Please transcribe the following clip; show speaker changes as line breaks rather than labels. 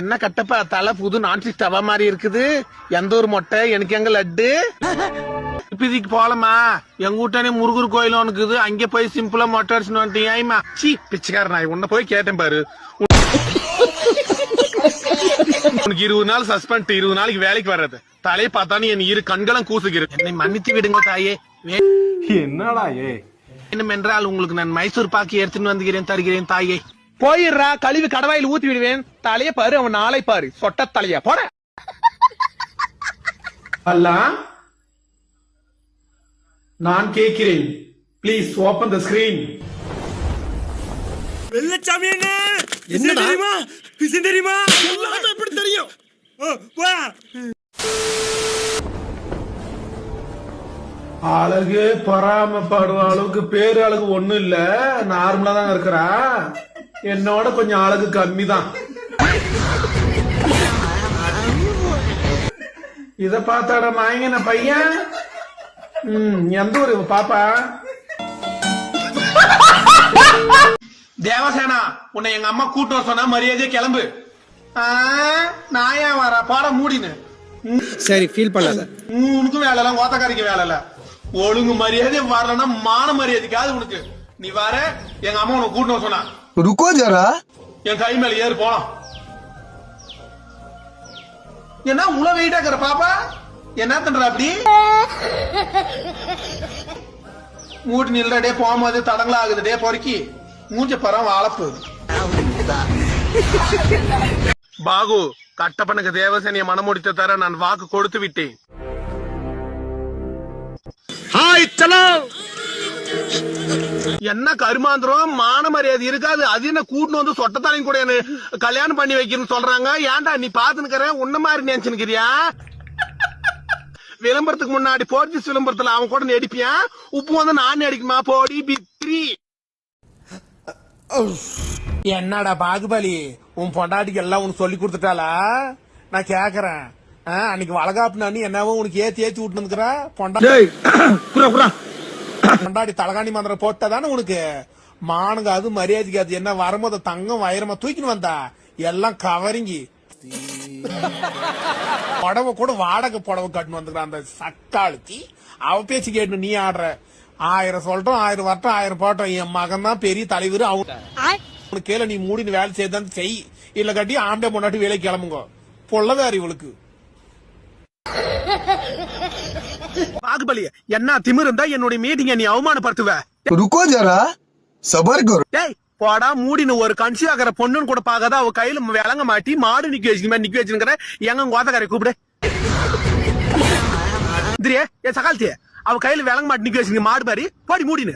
என்ன கட்டப்பா தலை புது நான்ஸ்டிக் தவா மாதிரி இருக்குது. எந்த ஒரு மொட்டை? எனக்கு எங்க லட்டு? இப்பதிக்கு போலமா? எங்க வீட்டானே முருகர் கோயில் ஒன்றுக்குது அங்க போய் சிம்பிளா மொட்டை அடிச்சுன்னு வந்துட்டீங்க ஐமா சீ பிச்சைக்கார நாய் உன்ன போய் கேட்டேன் பாரு. உனக்கு இருபது நாள் சஸ்பெண்ட் இருபது நாளைக்கு வேலைக்கு வர்றது. தலையை பார்த்தானு என் இரு கண்களும் கூசுகிறது. என்னை மன்னித்து விடுங்க தாயே.
என்னடா ஏ
வேண்டுமென்றால் உங்களுக்கு நான் மைசூர் பாக்கி எடுத்துன்னு வந்துகிறேன் தருகிறேன் தாயே. போயிடுறா கழிவு கடவாயில் ஊத்தி விடுவேன். தலைய பாரு அவன் நாளை பாரு. சொட்ட தலைய. போட. அல்ல நான் கேட்கிறேன். Please open the screen
Vellachami என்ன என்ன தெரியுமா? விஷயம் தெரியுமா? எல்லாமே எப்படி தெரியும்?
அழகு பொறாமப்படுற அளவுக்கு பேரு அழகு ஒண்ணும் இல்ல. நார்மலா தான் இருக்கிறா. என்னோட கொஞ்சம் அழகு கம்மி தான் இத பார்த்தாட மாயங்கின பையன்? ம், எந்த ஊரு இவ பாப்பா? தேவசேனா உன்னை எங்க அம்மா கூட்டு வர சொன்னா மரியாதையா கிளம்பு. ஆ, நான் ஏன் வர பாட மூடினு
சரி ஃபீல் பண்ணாத
உனக்கும் வேலை இல்ல ஓத்தக்காரிக்கு வேலை இல்ல. ஒழுங்கு மரியாதை வரலன்னா மான மரியாதைக்காது உனக்கு. நீ வர எங்க அம்மா உனக்கு கூட்டு வர சொன்னா.
ருக்கோ ஜரா?
என் கை மேல ஏறு போலாம். என்ன உள்ள வெயிட்டா இருக்கிற பாப்பா? என்ன பண்ற அப்படி? மூட்டு நில்ற டே போகும்போது தடங்களா ஆகுது டே பொறுக்கி. மூஞ்ச பரம் வாழப்பு. பாகு கட்டப்பனுக்கு தேவசேனிய மனமுடித்த தர நான் வாக்கு கொடுத்து விட்டேன்.
ஹாய் சலோ
என்ன கருமாந்திரம்? மான மரியாதை இருக்காது. அது என்ன கூட்டு வந்து சொட்டத்தாலையும் கூட என்ன கல்யாணம் பண்ணி வைக்கணும்னு சொல்றாங்க. ஏன்டா நீ பாத்துனுக்கிற உன்ன மாதிரி நினைச்சுக்கிறியா விளம்பரத்துக்கு முன்னாடி போர்ச்சுஸ் விளம்பரத்துல அவன் கூட நடிப்பியா? உப்பு வந்து நான் அடிக்குமா போடி பித்ரி. என்னடா பாகுபலி? உன் பொண்டாட்டிக்கு எல்லாம் உனக்கு சொல்லி கொடுத்துட்டாளா? நான் கேக்குறேன். ஆ, அன்னைக்கு வளகாப்பு நான் என்னவோ உனக்கு ஏத்தி ஏத்தி விட்டு வந்துக்கிற பொண்டா கொண்டாடி தலகாணி மந்திரம் போட்டதானே உனக்கு? மானுங்க அது மரியாதைக்கு அது என்ன? வரும்போது தங்கம் வைரமா தூக்கின்னு வந்தா? எல்லாம் கவரிங்கி. புடவை கூட வாடகை புடவை கட்டுன்னு வந்துக்கிற அந்த சக்காளுத்தி அவ பேச்சு கேட்டு நீ ஆடுற. ஆயிரம் சொல்லட்டும் ஆயிரம் வரட்டும் ஆயிரம் போட்டோம். என் மகன் தான் பெரிய தலைவர் அவன். உனக்கு கீழே நீ மூடின்னு வேலை செய்தான் செய். இல்ல கட்டி ஆம்பளை முன்னாடி வேலைக்கு கிளம்புங்க. பொள்ளதாரி இவளுக்கு. பாகுபலி என்ன திமிருந்தா என்னுடைய மீட்டிங்க நீ அவமானப்படுத்துவ.
ருக்கோ ஜரா சபர் கரோ
டேய் போடா மூடின ஒரு கன்சி ஆகிற பொண்ணுன்னு கூட பார்க்காத அவ கையில விளங்க மாட்டி மாடு நிக்க வச்சுக்க நிக்க வச்சுக்கிற எங்க கோதக்காரை கூப்பிடு. திரியே ஏ சகால்த்தியே அவ கையில விளங்க மாட்டி நிக்க வச்சுக்க மாடு பாரி போடி மூடினு